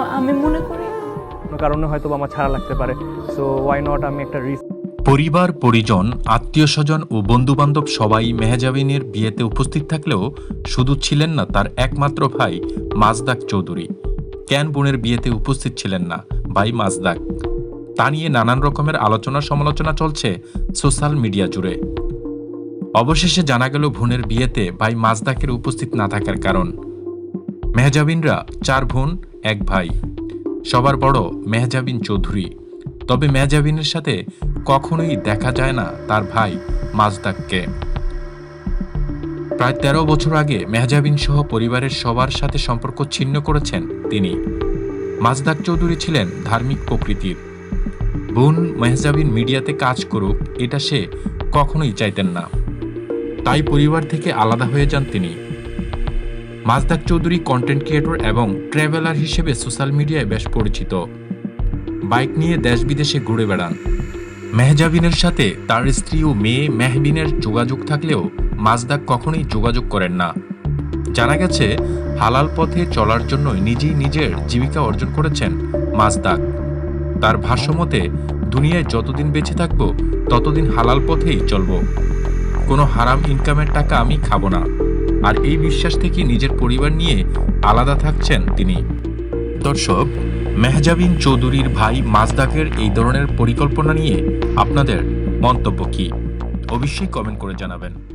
আমা- মনে করি কোনো কারণে হয়তো আমার ছাড়া লাগতে পারে। সো ওয়াই নট আমি একটা রিস্ক পরিবার পরিজন আত্মীয় স্বজন ও বন্ধুবান্ধব সবাই মেহজাবিনের বিয়েতে উপস্থিত থাকলেও শুধু ছিলেন না তার একমাত্র ভাই মাজদাক চৌধুরী। ক্যান বোনের বিয়েতে উপস্থিত ছিলেন না ভাই মাজদাক? তা নিয়ে নানান রকমের আলোচনা সমালোচনা চলছে সোশ্যাল মিডিয়া জুড়ে। অবশেষে জানা গেল বোনের বিয়েতে ভাই মাজদাকের উপস্থিত না থাকার কারণ। মেহজাবিনরা চার বোন এক ভাই। সবার বড় মেহজাবিন চৌধুরী। তবে মেহজাবিনের সাথে কখনোই দেখা যায় না তার ভাই মাজদাককে। প্রায় তেরো বছর আগে মেহজাবিন সহ পরিবারের সবার সাথে সম্পর্ক ছিন্ন করেছেন তিনি। মাজদাক চৌধুরী ছিলেন ধার্মিক প্রকৃতির। বোন মেহজাবিন মিডিয়াতে কাজ করুক, এটা সে কখনোই চাইতেন না। তাই পরিবার থেকে আলাদা হয়ে যান তিনি। মাজদাক চৌধুরী কন্টেন্ট ক্রিয়েটর এবং ট্রাভেলার হিসেবে সোশ্যাল মিডিয়ায় বেশ পরিচিত। বাইক নিয়ে দেশ বিদেশে ঘুরে বেড়ান। মেহজাবিনের সাথে তার স্ত্রী ও মেয়ে মেহবিনের যোগাযোগ থাকলেও মাজদাক কখনোই যোগাযোগ করেন না। জানা গেছে, হালাল পথে চলার জন্য নিজেই নিজের জীবিকা অর্জন করেছেন মাজদাক। তার ভাষ্যমতে, দুনিয়ায় যতদিন বেঁচে থাকব, ততদিন হালাল পথেই চলব। কোনো হারাম ইনকামের টাকা আমি খাব না। আর এই বিশ্বাস থেকে নিজের পরিবার নিয়ে আলাদা থাকছেন তিনি। দর্শক, মেহজাবিন চৌধুরীর ভাই মাজদাকের এই ধরনের পরিকল্পনা নিয়ে আপনাদের মন্তব্য কি? অবশ্যই কমেন্ট করে জানাবেন।